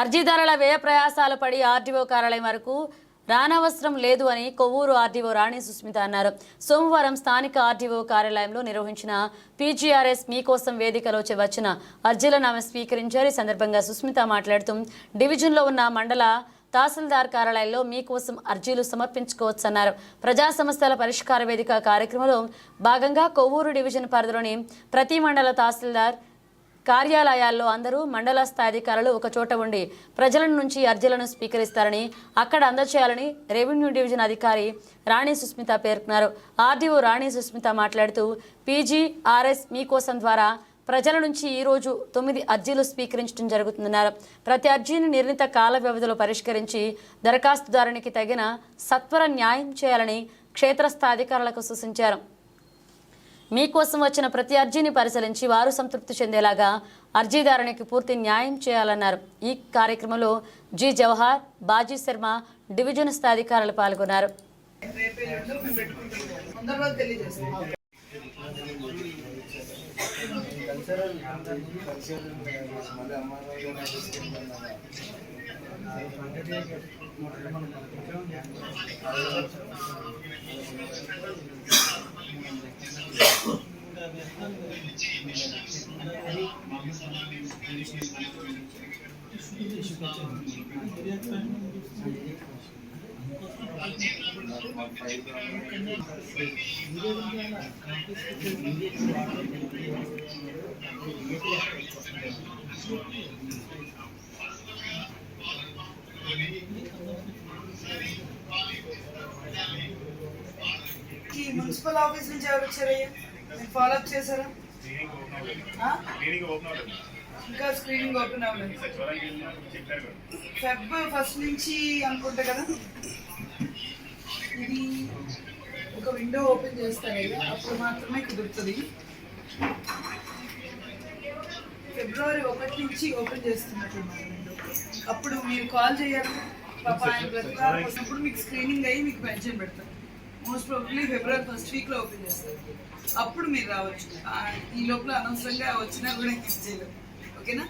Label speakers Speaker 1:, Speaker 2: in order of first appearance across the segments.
Speaker 1: అర్జీదారుల వ్యయ ప్రయాసాలు పడి ఆర్డీఓ కార్యాలయం వరకు రానవసరం లేదు అని కొవ్వూరు ఆర్డీఓ రాణి సుస్మిత అన్నారు. సోమవారం స్థానిక ఆర్డీఓ కార్యాలయంలో నిర్వహించిన పీజీఆర్ఎస్ మీకోసం వేదికలో వచ్చిన అర్జీలను ఆమె స్వీకరించారు. ఈ సందర్భంగా సుస్మిత మాట్లాడుతూ డివిజన్లో ఉన్న మండల తహసీల్దార్ కార్యాలయంలో మీకోసం అర్జీలు సమర్పించుకోవచ్చన్నారు. ప్రజా సమస్యల పరిష్కార వేదిక కార్యక్రమంలో భాగంగా కొవ్వూరు డివిజన్ పరిధిలోని ప్రతి మండల తహసీల్దార్ కార్యాలయాల్లో అందరూ మండల స్థాయి అధికారులు ఒక చోట ఉండి ప్రజల నుంచి అర్జీలను స్వీకరిస్తారని అక్కడ అందచేయాలని రెవెన్యూ డివిజన్ అధికారి రాణి సుస్మిత పేర్కొన్నారు. ఆర్డీఓ రాణి సుస్మిత మాట్లాడుతూ పీజీఆర్ఎస్ మీకోసం ద్వారా ప్రజల నుంచి ఈ రోజు తొమ్మిది అర్జీలు స్వీకరించడం జరుగుతుందన్నారు. ప్రతి అర్జీని నిర్ణీత కాల వ్యవధిలో పరిష్కరించి దరఖాస్తుదారునికి తగిన సత్వర న్యాయం చేయాలని క్షేత్రస్థాయి అధికారులకు సూచించారు. మీకోసం వచ్చిన ప్రతి అర్జీని పరిశీలించి వారు సంతృప్తి చెందేలాగా అర్జీదారునికి పూర్తి న్యాయం చేయాలన్నారు. ఈ కార్యక్రమంలో జి జవహర్ బాజీ శర్మ డివిజన్ స్థాధికారులు పాల్గొన్నారు.
Speaker 2: మున్సిపల్ ఆఫీస్ నుంచి ఎవరు వచ్చారయ్యా మీరు ఫాలో అప్ చేశారా ఇంకా స్క్రీనింగ్ ఓపెన్ అవ్వలేదు.
Speaker 3: కదా.
Speaker 2: ఫెబ్ ఫస్ట్ నుంచి అనుకుంటా కదా. ఇది ఒక విండో ఓపెన్ చేస్తారయ్యా అప్పుడు మాత్రమే కుదురుతుంది. ఫిబ్రవరి ఒకటి నుంచి ఓపెన్ చేస్తున్నట్టు విండో అప్పుడు మీరు కాల్ చేయాలి. పాప ఆయన బ్రతకాల వచ్చినప్పుడు మీకు స్క్రీనింగ్ అయ్యి మీకు పెన్షన్ పెడతారు. మోస్ట్ ప్రాబ్లీ ఫిబ్రవరి ఫస్ట్ వీక్లో ఓపెన్ చేస్తారు. అప్పుడు మీరు రావచ్చు. ఈ లోపల అనవసరంగా వచ్చినా కూడా యూజ్ చేయలేదు ఓకేనా?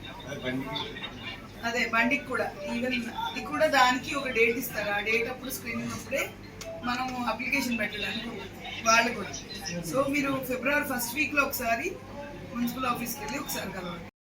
Speaker 2: అదే బండికి. కూడా. ఈవెన్ అది కూడా దానికి ఒక డేట్ ఇస్తారు. ఆ డేట్ అప్పుడు స్క్రీనింగ్ అప్పుడే మనం అప్లికేషన్ పెట్టడానికి. వాళ్ళు కూడా. సో మీరు ఫిబ్రవరి ఫస్ట్ వీక్లో ఒకసారి మున్సిపల్ ఆఫీస్కి వెళ్ళి ఒకసారి కలవండి